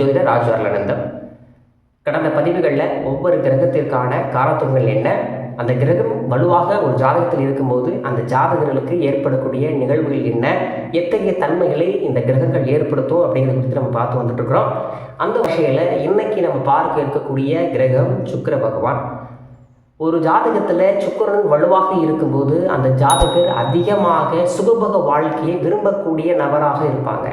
ஜோதிடர் ராஜ் வரலானந்தம் கடந்த பதிவுகளில் ஒவ்வொரு கிரகத்திற்கான காலத்துவங்கள் என்ன? அந்த கிரகம் வலுவாக ஒரு ஜாதகத்தில் இருக்கும்போது அந்த ஜாதகர்களுக்கு ஏற்படக்கூடிய நிகழ்வுகள் என்ன? எத்தகைய தன்மைகளை இந்த கிரகங்கள் ஏற்படுத்தும் அப்படிங்கிறத குறித்து நம்ம பார்த்து வந்துட்டு இருக்கிறோம் அந்த வகையில் இன்னைக்கு நம்ம பார்க்க இருக்கக்கூடிய கிரகம் சுக்கிர பகவான். ஒரு ஜாதகத்தில் சுக்கரன் வலுவாக இருக்கும்போது அந்த ஜாதகர் அதிகமாக சுகபக வாழ்க்கையை விரும்பக்கூடிய நபராக இருப்பாங்க.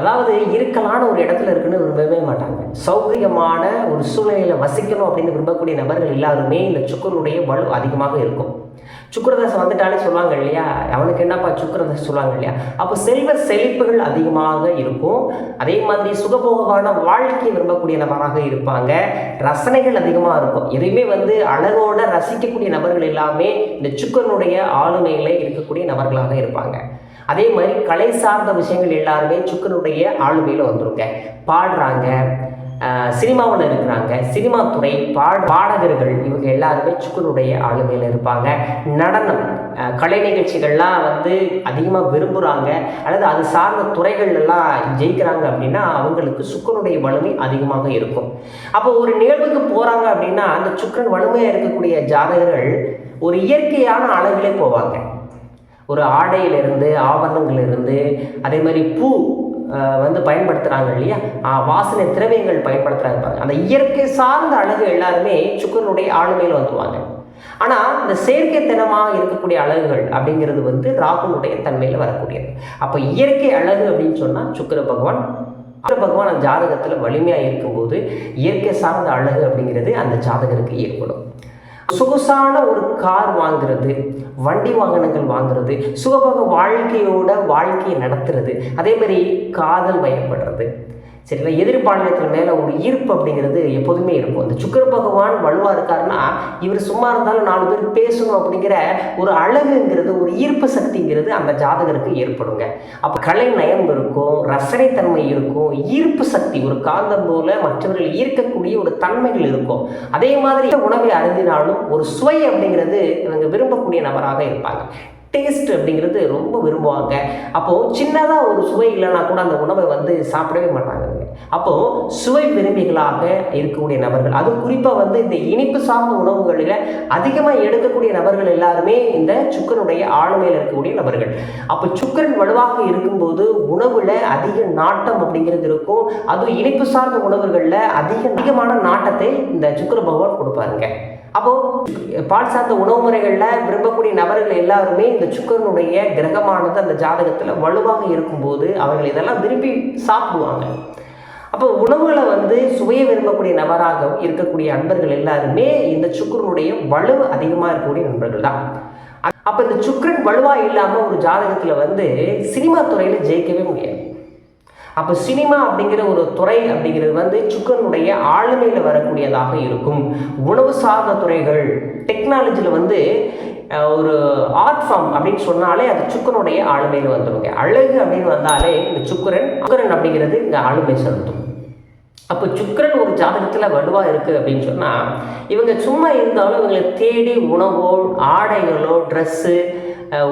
அதாவது இருக்கலான ஒரு இடத்துல இருக்குன்னு விரும்பவே மாட்டாங்க. சௌகரியமான ஒரு சூழ்நிலையில் வசிக்கணும் அப்படின்னு விரும்பக்கூடிய நபர்கள் எல்லாருமே இந்த சுக்கரனுடைய வலு அதிகமாக இருக்கும். சுக்கரதசை வந்துட்டாலே சொல்லுவாங்க இல்லையா? அவனுக்கு என்னப்பா சுக்கரதசை சொல்லுவாங்க இல்லையா? அப்போ செல்வ செழிப்புகள் அதிகமாக இருக்கும். அதே மாதிரி சுகபோகமான வாழ்க்கையை விரும்பக்கூடிய நபராக இருப்பாங்க. ரசனைகள் அதிகமாக இருக்கும். எதையுமே வந்து அழகோட ரசிக்கக்கூடிய நபர்கள் எல்லாமே இந்த சுக்கரனுடைய ஆளுமையில் இருக்கக்கூடிய நபர்களாக இருப்பாங்க. அதே மாதிரி கலை சார்ந்த விஷயங்கள் எல்லாருமே சுக்கரனுடைய ஆளுமையில் வந்துருங்க. பாடுறாங்க. சினிமாவில் இருக்கிறாங்க. சினிமா துறை பாட பாடகர்கள் இவங்க எல்லாருமே சுக்கனுடைய ஆளுமையில் இருப்பாங்க. நடனம் கலை நிகழ்ச்சிகள்லாம் வந்து அதிகமாக விரும்புகிறாங்க அல்லது அது சார்ந்த துறைகள் எல்லாம் ஜெயிக்கிறாங்க அப்படின்னா அவங்களுக்கு சுக்கரனுடைய வலிமை அதிகமாக இருக்கும். அப்போ ஒரு நிகழ்வுக்கு போகிறாங்க அப்படின்னா அந்த சுக்கரன் வலிமையாக இருக்கக்கூடிய ஜாதகர்கள் ஒரு இயற்கையான அளவிலே போவாங்க. ஒரு ஆடையிலிருந்து ஆபரணங்களிலிருந்து அதே மாதிரி பூ வந்து பயன்படுத்துகிறாங்க இல்லையா? வாசனை திரவியங்கள் பயன்படுத்துகிறாங்க பாருங்க. அந்த இயற்கை சார்ந்த அழகு எல்லாருமே சுக்கரனுடைய ஆளுமையில் வந்துடுவாங்க ஆனால் இந்த செயற்கைத்தனமாக இருக்கக்கூடிய அழகுகள் அப்படிங்கிறது வந்து ராகுனுடைய தன்மையில் வரக்கூடியது. அப்போ இயற்கை அழகு அப்படின்னு சொன்னால் சுக்கிர பகவான் சுக்கிர பகவான் அந்த ஜாதகத்தில் வலிமையாக இருக்கும்போது இயற்கை சார்ந்த அழகு அப்படிங்கிறது அந்த ஜாதகருக்கு ஏற்படும். சொகுசான ஒரு கார் வாங்குறது வண்டி வாகனங்கள் வாங்குறது சுகபோக வாழ்க்கையோட வாழ்க்கையை நடத்துறது அதே மாதிரி காதல் வயப்படுறது சரிங்களா? எதிர்பாலினத்தின் மேலே ஒரு ஈர்ப்பு அப்படிங்கிறது எப்போதுமே இருக்கும். இந்த சுக்கர பகவான் வலுவாக இருக்காருன்னா இவர் சும்மா இருந்தாலும் நாலு பேர் பேசணும் அப்படிங்கிற ஒரு அழகுங்கிறது ஒரு ஈர்ப்பு சக்திங்கிறது அந்த ஜாதகருக்கு ஏற்படுங்க. அப்போ கலை நயம் இருக்கும் ரசனைத்தன்மை இருக்கும் ஈர்ப்பு சக்தி ஒரு காந்தம் போல மற்றவர்கள் ஈர்க்கக்கூடிய ஒரு தன்மைகள் இருக்கும். அதே மாதிரி உணவை அருந்தினாலும் ஒரு சுவை அப்படிங்கிறது இவங்க விரும்பக்கூடிய நபராக இருப்பாங்க. டேஸ்ட் அப்படிங்கிறது ரொம்ப விரும்புவாங்க. அப்போது சின்னதாக ஒரு சுவை இல்லைன்னா கூட அந்த உணவை வந்து சாப்பிடவே மாட்டாங்க. அப்போது சுவை விரும்பிகளாக இருக்கக்கூடிய நபர்கள் அது குறிப்பாக வந்து இந்த இனிப்பு சார்ந்த உணவுகளில் அதிகமாக எடுக்கக்கூடிய நபர்கள் எல்லாருமே இந்த சுக்கரனுடைய ஆளுமையில் இருக்கக்கூடிய நபர்கள். அப்போ சுக்கரன் வலுவாக இருக்கும்போது உணவில் அதிக நாட்டம் அப்படிங்கிறது இருக்கும். அதுவும் இனிப்பு சார்ந்த உணவுகளில் அதிக அதிகமான நாட்டத்தை இந்த சுக்கர பகவான் கொடுப்பாருங்க. அப்போ பால் சார்ந்த உணவு முறைகளில் விரும்பக்கூடிய நபர்கள் எல்லாருமே இந்த சுக்கரனுடைய கிரகமானது அந்த ஜாதகத்தில் வலுவாக இருக்கும்போது அவர்கள் இதெல்லாம் விரும்பி சாப்பிடுவாங்க. அப்போ உணவுகளை வந்து சுவையை விரும்பக்கூடிய நபராக இருக்கக்கூடிய அன்பர்கள் எல்லாருமே இந்த சுக்கரனுடைய வலு அதிகமாக இருக்கக்கூடிய நண்பர்கள் தான். அப்போ இந்த சுக்கரன் வலுவாக இல்லாமல் ஒரு ஜாதகத்தில் வந்து சினிமா துறையில் ஜெயிக்கவே முடியாது. அப்போ சினிமா அப்படிங்கிற ஒரு துறை அப்படிங்கிறது வந்து சுக்கரனுடைய ஆளுமையில் வரக்கூடியதாக இருக்கும். உணவு சார்ந்த துறைகள் டெக்னாலஜியில் வந்து ஒரு ஆர்ட் ஃபார்ம் அப்படின்னு சொன்னாலே அது சுக்கரனுடைய ஆளுமையில் வந்துடுங்க அழகு அப்படின்னு வந்தாலே இந்த சுக்கரன் சுக்கரன் அப்படிங்கிறது இந்த ஆளுமை செலுத்தும். அப்போ சுக்கிரன் ஒரு ஜாதகத்தில் வலுவாக இருக்குது அப்படின்னு சொன்னால் இவங்க சும்மா இருந்தாலும் இவங்களை தேடி உணவோ ஆடைகளோ ட்ரெஸ்ஸு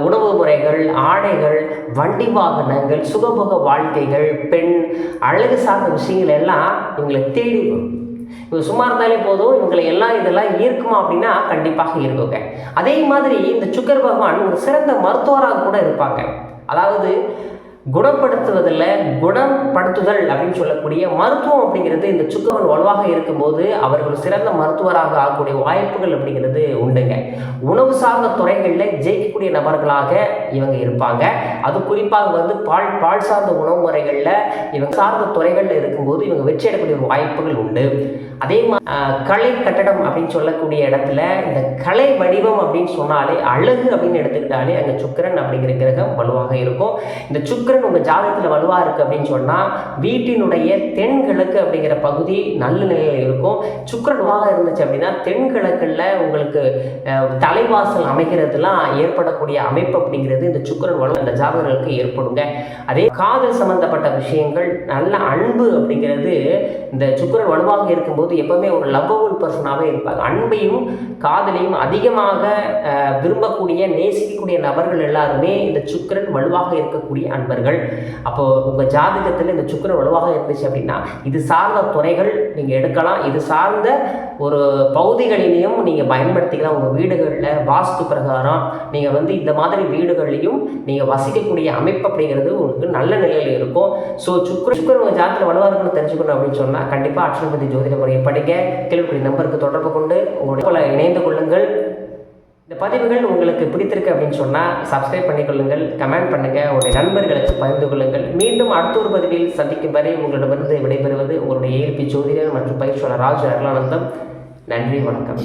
உணவு முறைகள் ஆடைகள் வண்டி வாகனங்கள் சுகபோக வாழ்க்கைகள் பெண் அழகு சார்ந்த விஷயங்கள் எல்லாம் இவங்களை தேடி வரும். இவங்க சும்மா இருந்தாலே போதும் இவங்களை எல்லாம் இதெல்லாம் ஈர்க்குமா அப்படின்னா கண்டிப்பாக இருக்குங்க அதே மாதிரி இந்த சுக்கர் பகவான் ஒரு சிறந்த மருத்துவராக கூட இருப்பாங்க. அதாவது குணப்படுத்துவதில் குணப்படுத்துதல் அப்படின்னு சொல்லக்கூடிய மருத்துவம் அப்படிங்கிறது இந்த சுக்கரன் வலுவாக இருக்கும்போது அவர்கள் சிறந்த மருத்துவராக ஆகக்கூடிய வாய்ப்புகள் அப்படிங்கிறது உண்டுங்க. உணவு சார்ந்த துறைகளில் ஜெயிக்கக்கூடிய நபர்களாக இவங்க இருப்பாங்க. அது குறிப்பாக வந்து பால் பால் சார்ந்த உணவு முறைகளில் இவங்க சார்ந்த துறைகளில் இருக்கும்போது இவங்க வெற்றி அடையக்கூடிய வாய்ப்புகள் உண்டு. அதே மாதிரி கலை கட்டடம் அப்படின்னு சொல்லக்கூடிய இடத்துல இந்த கலை வடிவம் அப்படின்னு சொன்னாலே அழகு அப்படின்னு எடுத்துக்கிட்டாலே அங்கே சுக்கிரன் அப்படிங்கிற கிரகம் வலுவாக இருக்கும். இந்த சுக்கிரன் உங்கள் ஜாதகத்தில் வலுவாக இருக்குது அப்படின்னு சொன்னால் வீட்டினுடைய தென்கிழக்கு அப்படிங்கிற பகுதி நல்ல நிலையில் இருக்கும். சுக்கிரன் வலுவாக இருந்துச்சு அப்படின்னா தென்கிழக்கில் உங்களுக்கு தலைவாசல் அமைகிறதுலாம் ஏற்படக்கூடிய அமைப்பு அப்படிங்கிறது இந்த சுக்கிரன் வலு அந்த ஜாதகர்களுக்கு ஏற்படுங்க. அதே காதல் சம்பந்தப்பட்ட விஷயங்கள் நல்ல அன்பு அப்படிங்கிறது இந்த சுக்கிரன் வலுவாக இருக்கும்போது எப்பவுமே ஒரு லவ்வபுள் பர்சனாகவே இருப்பாங்க அன்பையும் காதலையும் அதிகமாக விரும்பக்கூடிய நேசிக்கக்கூடிய நபர்கள் எல்லாருமே இந்த சுக்கிரன் வலுவாக இருக்கக்கூடிய அன்பர்கள். அப்போது உங்கள் ஜாதகத்தில் இந்த சுக்கிரன் வலுவாக இருந்துச்சு அப்படின்னா இது சார்ந்த துறைகள் நீங்கள் எடுக்கலாம். இது சார்ந்த ஒரு பகுதிகளிலையும் நீங்கள் பயன்படுத்திக்கலாம். உங்கள் வீடுகளில் வாஸ்து பிரகாரம் நீங்கள் வந்து இந்த மாதிரி வீடுகள்லையும் நீங்கள் வசிக்கக்கூடிய அமைப்பு அப்படிங்கிறது உங்களுக்கு நல்ல நிலையில் இருக்கும். ஸோ சுக்கர சுக்கரன் உங்கள் ஜாதகத்தில் வலுவாக இருக்குன்னு தெரிஞ்சுக்கணும் அப்படின்னு சொன்னால் கண்டிப்பாக அக்ஷன்பதி ஜோதிட முறையை படிக்க கேள்விக்குரிய நம்பருக்கு தொடர்பு கொண்டு உங்களுடைய போல இணைந்து கொள்ளுங்கள். இந்த பதிவுகள் உங்களுக்கு பிடித்திருக்கு அப்படின்னு சொன்னால் சப்ஸ்கிரைப் பண்ணிக்கொள்ளுங்கள் கமெண்ட் பண்ணுங்கள் உங்களுடைய நண்பர்களுக்கு பகிர்ந்து கொள்ளுங்கள். மீண்டும் அடுத்த ஒரு பதிவில் சந்திக்கும் வரை உங்களிடமிருந்து விடைபெறுவது உங்களுடைய ஏல்பி ஜோதிடர் மற்றும் பயிற்சியாளர் ராஜு அருளானந்தம். நன்றி வணக்கம்.